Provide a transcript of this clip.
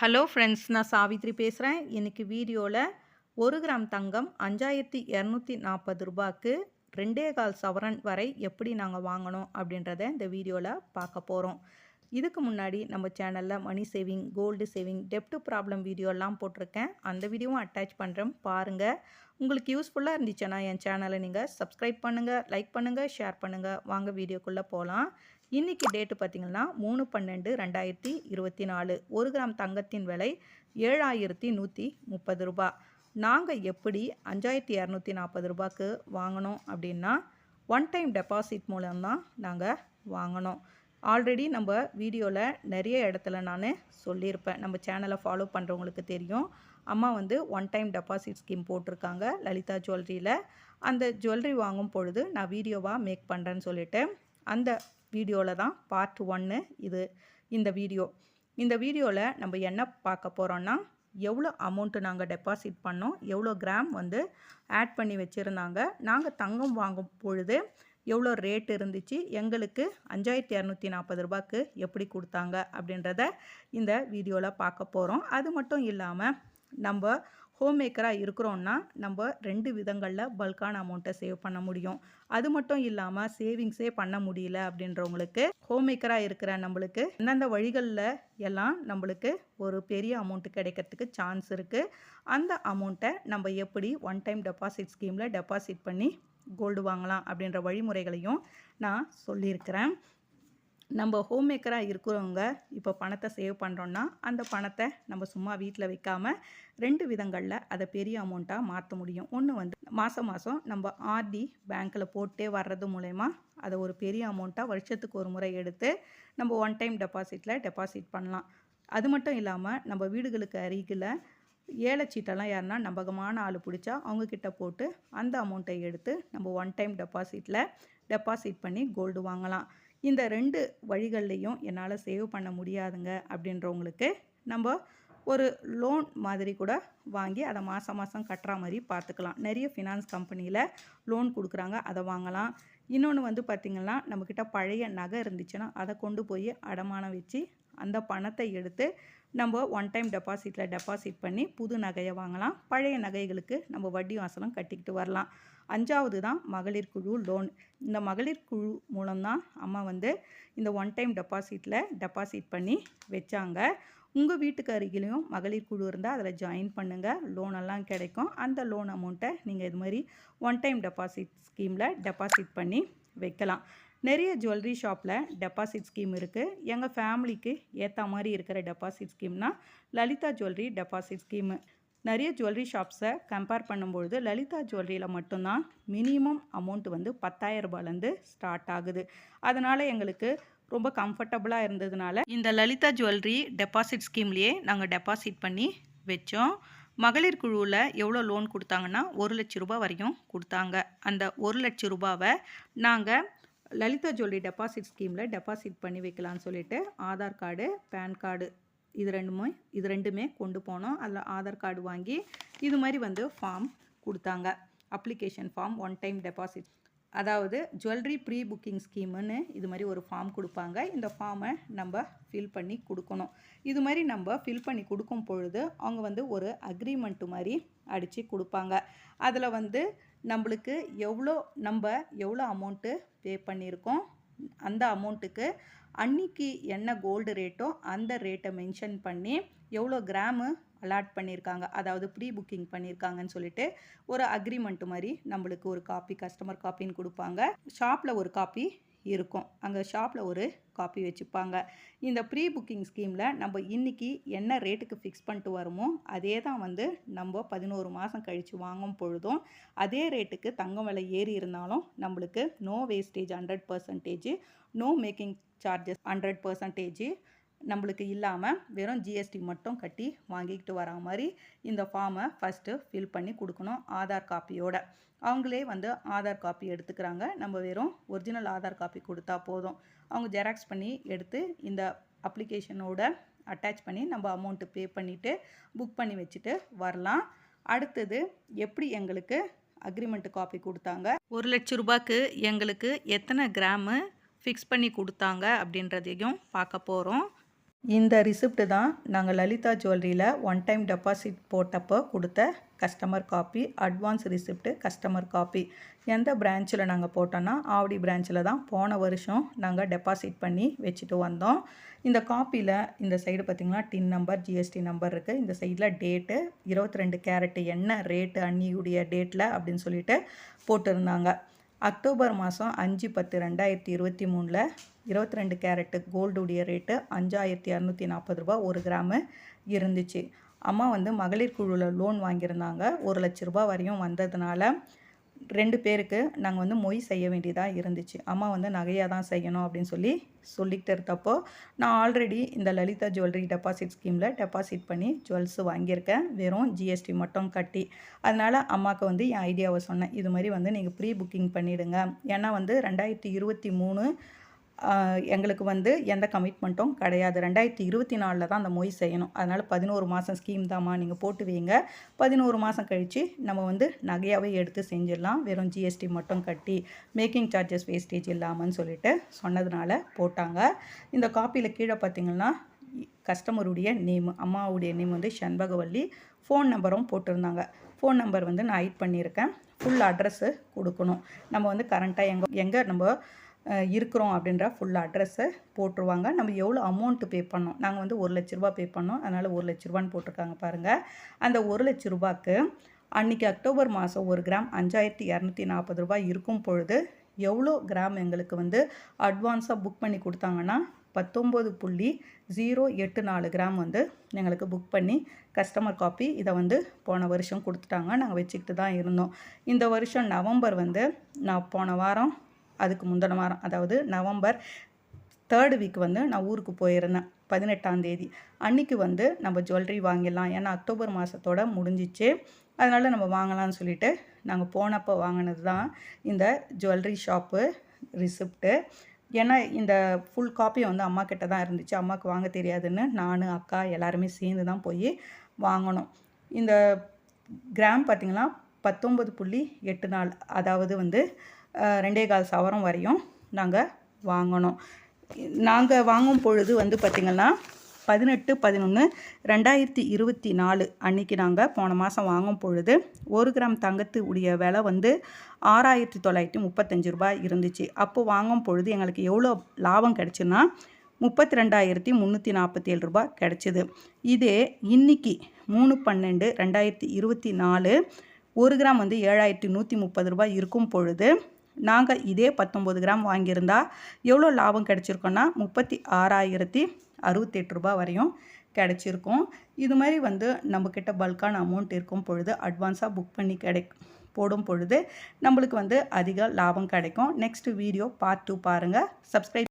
Hello friends நான் சாவித்ரி பேசுகிறேன் இன்றைக்கி வீடியோவில் ஒரு கிராம் தங்கம் அஞ்சாயிரத்தி இரநூத்தி நாற்பது ரூபாய்க்கு ரெண்டே கால் சவரன் வரை எப்படி நாங்கள் வாங்கணும் அப்படின்றத இந்த வீடியோவில் பார்க்க போகிறோம் இதுக்கு முன்னாடி நம்ம சேனலில் மணி சேவிங் கோல்டு சேவிங் டெப்ட் ப்ராப்ளம் வீடியோலாம் போட்டிருக்கேன். அந்த வீடியோவும் அட்டாச் பண்ணுறேன் பாருங்கள் உங்களுக்கு யூஸ்ஃபுல்லாக இருந்துச்சுன்னா என் சேனலை நீங்கள் சப்ஸ்கிரைப் பண்ணுங்கள் லைக் பண்ணுங்கள் ஷேர் பண்ணுங்கள் வாங்க வீடியோக்குள்ளே போகலாம் இன்றைக்கி டேட்டு பார்த்திங்கன்னா மூணு பன்னெண்டு ரெண்டாயிரத்தி இருபத்தி நாலு. ஒரு கிராம் தங்கத்தின் விலை ஏழாயிரத்தி நூற்றி முப்பது ரூபா. நாங்கள் எப்படி அஞ்சாயிரத்தி இரநூத்தி நாற்பது ரூபாய்க்கு வாங்கினோம் அப்படின்னா ஒன் டைம் டெபாசிட் மூலம்தான் நாங்கள் வாங்கினோம். ஆல்ரெடி நம்ம வீடியோவில் நிறைய இடத்துல நான் சொல்லியிருப்பேன். நம்ம சேனலை ஃபாலோ பண்ணுறவங்களுக்கு தெரியும். அம்மா வந்து ஒன் டைம் டெபாசிட் ஸ்கீம் போட்டிருக்காங்க லலிதா ஜுவல்லரியில் அந்த ஜுவல்லரி வாங்கும் பொழுது நான் வீடியோவாக மேக் பண்ணுறேன்னு சொல்லிவிட்டு அந்த வீடியோவில் தான் பார்ட் ஒன்று இது இந்த வீடியோ. இந்த வீடியோவில் நம்ம என்ன பார்க்க போகிறோன்னா எவ்வளோ அமௌண்ட்டு நாங்கள் டெபாசிட் பண்ணோம் எவ்வளோ கிராம் வந்து ஆட் பண்ணி வச்சுருந்தாங்க நாங்கள் தங்கம் வாங்கும் பொழுது எவ்வளோ ரேட் இருந்துச்சு எங்களுக்கு அஞ்சாயிரத்தி இரநூத்தி நாற்பது ரூபாய்க்கு எப்படி கொடுத்தாங்க அப்படின்றத இந்த வீடியோவில் பார்க்க போகிறோம் அது மட்டும் இல்லாமல் நம்ம ஹோம் மேக்கராக இருக்கிறோன்னா நம்ம ரெண்டு விதங்களில் பல்கான அமௌண்ட்டை சேவ் பண்ண முடியும். அது மட்டும் இல்லாமல் சேவிங்ஸே பண்ண முடியல அப்படின்றவங்களுக்கு ஹோம் மேக்கராக இருக்கிற நம்மளுக்கு அந்தந்த வழிகளில் எல்லாம் நம்மளுக்கு ஒரு பெரிய அமௌண்ட்டு கிடைக்கிறதுக்கு சான்ஸ் இருக்குது அந்த அமௌண்ட்டை நம்ம எப்படி ஒன் டைம் டெபாசிட் ஸ்கீமில் டெபாசிட் பண்ணி கோல்டு வாங்கலாம் அப்படின்ற வழிமுறைகளையும் நான் சொல்லியிருக்கிறேன். நம்ம ஹோம் மேக்கராக இருக்கிறவங்க இப்போ பணத்தை சேவ் பண்ணுறோன்னா அந்த பணத்தை நம்ம சும்மா வீட்டில் வைக்காமல் ரெண்டு விதங்களில் அதை பெரிய அமௌண்ட்டாக மாற்ற முடியும். ஒன்று வந்து மாதம் மாதம் நம்ம ஆர்டி பேங்க்கில் போட்டே வர்றது மூலயமா அதை ஒரு பெரிய அமௌண்ட்டாக வருஷத்துக்கு ஒரு முறை எடுத்து நம்ம ஒன் டைம் டெபாசிட்டில் டெபாசிட் பண்ணலாம். அது மட்டும் இல்லாமல் நம்ம வீடுகளுக்கு அருகில் ஏலச்சீட்டெல்லாம் யாருன்னா நம்பகமான ஆள் பிடிச்சா அவங்கக்கிட்ட போட்டு அந்த அமௌண்ட்டை எடுத்து நம்ம ஒன் டைம் டெபாசிட்டில் டெபாசிட் பண்ணி கோல்டு வாங்கலாம். இந்த ரெண்டு வழிகள்லையும் என்னால் சேவ் பண்ண முடியாதுங்க அப்படின்றவங்களுக்கு நம்ம ஒரு லோன் மாதிரி கூட வாங்கி அதை மாதம் மாதம் கட்டுற மாதிரி பார்த்துக்கலாம் நிறைய ஃபினான்ஸ் கம்பெனியில் லோன் கொடுக்குறாங்க அதை வாங்கலாம். இன்னொன்று வந்து பார்த்திங்கன்னா நம்மக்கிட்ட பழைய நகை இருந்துச்சுன்னா அதை கொண்டு போய் அடமானம் வச்சு அந்த பணத்தை எடுத்து நம்ம ஒன் டைம் டெபாசிட்டில் டெபாசிட் பண்ணி புது நகையை வாங்கலாம். பழைய நகைகளுக்கு நம்ம வட்டி வாசலும் கட்டிக்கிட்டு வரலாம். அஞ்சாவது தான் மகளிர் குழு லோன் இந்த மகளிர் குழு மூலம்தான் அம்மா வந்து இந்த ஒன் டைம் டெபாசிட்டில் டெபாசிட் பண்ணி வச்சாங்க. உங்கள் வீட்டுக்கு அருகிலையும் மகளிர் குழு இருந்தால் அதில் ஜாயின் பண்ணுங்கள் லோனெல்லாம் கிடைக்கும். அந்த லோன் அமௌண்ட்டை நீங்கள் இது மாதிரி ஒன் டைம் டெபாசிட் ஸ்கீமில் டெபாசிட் பண்ணி வைக்கலாம். நிறைய ஜுவல்லரி ஷாப்பில் டெபாசிட் ஸ்கீம் இருக்குது எங்கள் ஃபேமிலிக்கு ஏற்ற மாதிரி இருக்கிற டெபாசிட் ஸ்கீம்னால் லலிதா ஜுவல்லரி டெபாசிட் ஸ்கீமு நிறைய ஜுவல்லரி ஷாப்ஸை கம்பேர் பண்ணும்பொழுது லலிதா ஜுவல்லரியில் மட்டும்தான் மினிமம் அமௌண்ட் வந்து பத்தாயிரம் ரூபாயிலேருந்து ஸ்டார்ட் ஆகுது. அதனால் எங்களுக்கு ரொம்ப கம்ஃபர்டபுளாக இருந்ததுனால இந்த லலிதா ஜுவல்லரி டெபாசிட் ஸ்கீம்லேயே நாங்கள் டெபாசிட் பண்ணி வச்சோம். மகளிர் குழுவில் எவ்வளோ லோன் கொடுத்தாங்கன்னா ஒரு லட்ச ரூபா வரையும் கொடுத்தாங்க. அந்த ஒரு லட்ச ரூபாவை நாங்கள் லலிதா ஜுவல்லரி டெபாசிட் ஸ்கீமில் டெபாசிட் பண்ணி வைக்கலான்னு சொல்லிட்டு ஆதார் கார்டு பேன் கார்டு இது ரெண்டுமே இது ரெண்டுமே கொண்டு போனோம். அதில் ஆதார் கார்டு வாங்கி இது மாதிரி வந்து ஃபார்ம் கொடுத்தாங்க. Application form one time deposit அதாவது ஜுவல்லரி ப்ரீ புக்கிங் ஸ்கீமுன்னு இது மாதிரி ஒரு ஃபார்ம் கொடுப்பாங்க. இந்த ஃபார்மை நம்ம ஃபில் பண்ணி கொடுக்கணும். இது மாதிரி நம்ம ஃபில் பண்ணி கொடுக்கும் பொழுது அவங்க வந்து ஒரு அக்ரிமெண்ட்டு மாதிரி அடித்து கொடுப்பாங்க. அதில் வந்து நம்மளுக்கு எவ்வளோ நம்ம எவ்வளோ அமௌண்ட்டு பே பண்ணியிருக்கோம் அந்த அமௌண்ட்டுக்கு அன்னைக்கு என்ன கோல்டு ரேட்டோ அந்த ரேட்டை மென்ஷன் பண்ணி எவ்வளோ கிராமு அலாட் பண்ணியிருக்காங்க. அதாவது ப்ரீ புக்கிங் பண்ணியிருக்காங்கன்னு சொல்லிட்டு ஒரு அக்ரிமெண்ட் மாதிரி நம்மளுக்கு ஒரு காப்பி கஸ்டமர் காப்பின்னு கொடுப்பாங்க. ஷாப்பில் ஒரு காப்பி இருக்கும். அங்கே ஷாப்பில் ஒரு காப்பி வச்சுப்பாங்க. இந்த ப்ரீ புக்கிங் ஸ்கீமில் நம்ம இன்றைக்கி என்ன ரேட்டுக்கு ஃபிக்ஸ் பண்ணிட்டு வருமோ அதே தான் வந்து நம்ம பதினோரு மாதம் கழித்து வாங்கும் பொழுதும் அதே ரேட்டுக்கு தங்கம் விலை ஏறி இருந்தாலும் நம்மளுக்கு no wastage hundred percentage no making charges hundred percentage நம்மளுக்கு இல்லாமல் வெறும் ஜிஎஸ்டி மட்டும் கட்டி வாங்கிக்கிட்டு வரா மாதிரி இந்த ஃபார்மை ஃபஸ்ட்டு ஃபில் பண்ணி கொடுக்கணும் ஆதார் காப்பியோட அவங்களே வந்து ஆதார் காப்பி எடுத்துக்கிறாங்க. நம்ம வெறும் ஒரிஜினல் ஆதார் காப்பி கொடுத்தா போதும். அவங்க ஜெராக்ஸ் பண்ணி எடுத்து இந்த அப்ளிகேஷனோட அட்டாச் பண்ணி நம்ம அமௌண்ட்டு பே பண்ணிவிட்டு புக் பண்ணி வச்சுட்டு வரலாம். அடுத்தது எப்படி எங்களுக்கு அக்ரிமெண்ட்டு காப்பி கொடுத்தாங்க? ஒரு லட்ச ரூபாய்க்கு எங்களுக்கு எத்தனை கிராமு ஃபிக்ஸ் பண்ணி கொடுத்தாங்க அப்படின்றதையும் பார்க்க போகிறோம் இந்த ரிசிப்ட் தான் நாங்கள் லலிதா ஜுவல்லரியில் ஒன் டைம் டெபாசிட் போட்டப்போ கொடுத்த customer copy advance receipt customer copy எந்த பிரான்ச்சில் நாங்கள் போட்டோன்னா ஆவடி பிரான்ச்சில் தான் போன வருஷம் நாங்கள் டெபாசிட் பண்ணி வச்சுட்டு வந்தோம். இந்த காப்பியில் இந்த சைடு பார்த்திங்கன்னா டின் நம்பர் ஜிஎஸ்டி நம்பர் இருக்குது இந்த சைடில் டேட்டு இருபத்தி ரெண்டு கேரட்டு என்ன ரேட்டு அன்னியுடைய டேட்டில் அப்படின்னு சொல்லிட்டு போட்டிருந்தாங்க. அக்டோபர் மாதம் அஞ்சு பத்து ரெண்டாயிரத்தி இருபத்தி மூணில் இருபத்தி ரெண்டு கேரட்டு கோல்டுடைய ரேட்டு அஞ்சாயிரத்தி இரநூத்தி நாற்பது ரூபா ஒரு கிராமு இருந்துச்சு. அம்மா வந்து மகளிர் குழுவில் லோன் வாங்கியிருந்தாங்க. ஒரு லட்ச ரூபா வரையும் வந்ததுனால ரெண்டு பேருக்கு நாங்கள் வந்து மொய் செய்ய வேண்டியதாக இருந்துச்சு. அம்மா வந்து நகையாக தான் செய்யணும் அப்படின்னு சொல்லி சொல்லிக்கிட்டு இருந்தப்போ நான் ஆல்ரெடி இந்த லலிதா ஜுவல்லரி டெபாசிட் ஸ்கீமில் டெபாசிட் பண்ணி ஜுவல்ஸ் வாங்கியிருக்கேன். வெறும் ஜிஎஸ்டி மட்டும் கட்டி. அதனால் அம்மாவுக்கு வந்து என் ஐடியாவை சொன்னேன். இது மாதிரி வந்து நீங்கள் ப்ரீ புக்கிங் பண்ணிவிடுங்க ஏன்னா வந்து ரெண்டாயிரத்தி இருபத்தி மூணு எங்களுக்கு வந்து எந்த கமிட்மெண்ட்டும் கிடையாது. ரெண்டாயிரத்தி இருபத்தி நாலில் தான் அந்த மொய் செய்யணும். அதனால் பதினோரு மாதம் ஸ்கீம் தாம்மா நீங்கள் போட்டு வைங்க. பதினோரு மாதம் கழித்து நம்ம வந்து நகையாகவே எடுத்து செஞ்சிடலாம். வெறும் ஜிஎஸ்டி மட்டும் கட்டி மேக்கிங் சார்ஜஸ் வேஸ்டேஜ் இல்லாமல்னு சொல்லிட்டு சொன்னதுனால போட்டாங்க. இந்த காப்பியில் கீழே பார்த்தீங்கன்னா கஸ்டமருடைய நேம் அம்மாவுடைய நேம் வந்து செண்பகவல்லி. ஃபோன் நம்பரும் போட்டிருந்தாங்க. ஃபோன் நம்பர் வந்து நான் ஹைட் பண்ணியிருக்கேன். ஃபுல் அட்ரஸ்ஸு கொடுக்கணும். நம்ம வந்து கரண்ட்டாக எங்கே எங்கே நம்ம இருக்கிறோம் அப்படின்ற ஃபுல் அட்ரஸை போட்டுருவாங்க. நம்ம எவ்வளோ அமௌண்ட்டு பே பண்ணோம்? நாங்கள் வந்து ஒரு லட்ச ரூபா பே பண்ணோம். அதனால் ஒரு லட்ச ரூபான்னு போட்டிருக்காங்க பாருங்கள் அந்த ஒரு லட்ச ரூபாய்க்கு அன்றைக்கி அக்டோபர் மாதம் ஒரு கிராம் அஞ்சாயிரத்தி இரநூத்தி நாற்பது ரூபாய் இருக்கும் பொழுது எவ்வளோ கிராம் எங்களுக்கு வந்து அட்வான்ஸாக புக் பண்ணி கொடுத்தாங்கன்னா பத்தொம்போது புள்ளி ஜீரோ எட்டு நாலு கிராம் வந்து எங்களுக்கு புக் பண்ணி கஸ்டமர் காப்பி இதை வந்து போன வருஷம் கொடுத்துட்டாங்க. நாங்கள் வச்சுக்கிட்டு தான் இருந்தோம். இந்த வருஷம் நவம்பர் வந்து நான் போன வாரம் அதுக்கு முந்தின வாரம் அதாவது நவம்பர் தேர்டு வீக் வந்து நான் ஊருக்கு போயிருந்தேன் பதினெட்டாம் தேதி. அன்றைக்கி வந்து நம்ம ஜுவல்லரி வாங்கிடலாம். ஏன்னா அக்டோபர் மாதத்தோட முடிஞ்சிச்சு. அதனால் நம்ம வாங்கலாம்னு சொல்லிட்டு நாங்கள் போனப்போ வாங்கினது தான் இந்த ஜுவல்லரி ஷாப்பு ரிசிப்ட்டு ஏன்னா இந்த ஃபுல் காப்பி வந்து அம்மா கிட்ட தான் இருந்துச்சு. அம்மாவுக்கு வாங்க தெரியாதுன்னு நான் அக்கா எல்லாருமே சேர்ந்து தான் போய் வாங்கணும் இந்த கிராம் பார்த்திங்கன்னா பத்தொம்பது புள்ளி எட்டு நாள் அதாவது வந்து ரெண்டே கால் சவரம் வரையும் நாங்கள் வாங்கினோம் நாங்கள் வாங்கும் பொழுது வந்து பார்த்திங்கன்னா பதினெட்டு பதினொன்று ரெண்டாயிரத்தி இருபத்தி நாலு அன்றைக்கி நாங்கள் போன மாதம் வாங்கும் பொழுது ஒரு கிராம் தங்கத்து உடைய விலை வந்து ஆறாயிரத்தி தொள்ளாயிரத்தி முப்பத்தஞ்சு ரூபாய் இருந்துச்சு. அப்போ வாங்கும் பொழுது எங்களுக்கு எவ்வளோ லாபம் கிடச்சுன்னா முப்பத்தி ரெண்டாயிரத்தி முந்நூற்றி நாற்பத்தி ஏழு ரூபாய் கிடச்சிது. இதே இன்றைக்கி மூணு பன்னெண்டு ரெண்டாயிரத்தி இருபத்தி நாலு ஒரு கிராம் வந்து ஏழாயிரத்தி நூற்றி முப்பது ரூபாய் இருக்கும் பொழுது நாங்கள் இதே பத்தொம்பது கிராம் வாங்கியிருந்தா எவ்வளோ லாபம் கிடச்சிருக்கோன்னா முப்பத்தி ஆறாயிரத்தி அறுபத்தெட்டு ரூபா வரையும் கிடச்சிருக்கும். இது மாதிரி வந்து நம்மக்கிட்ட பல்கான அமௌண்ட் இருக்கும் பொழுது அட்வான்ஸாக புக் பண்ணி கிடை போடும் பொழுது நம்மளுக்கு வந்து அதிக லாபம் கிடைக்கும். நெக்ஸ்ட் வீடியோ பார்ட் டூ பாருங்கள் சப்ஸ்கிரைப்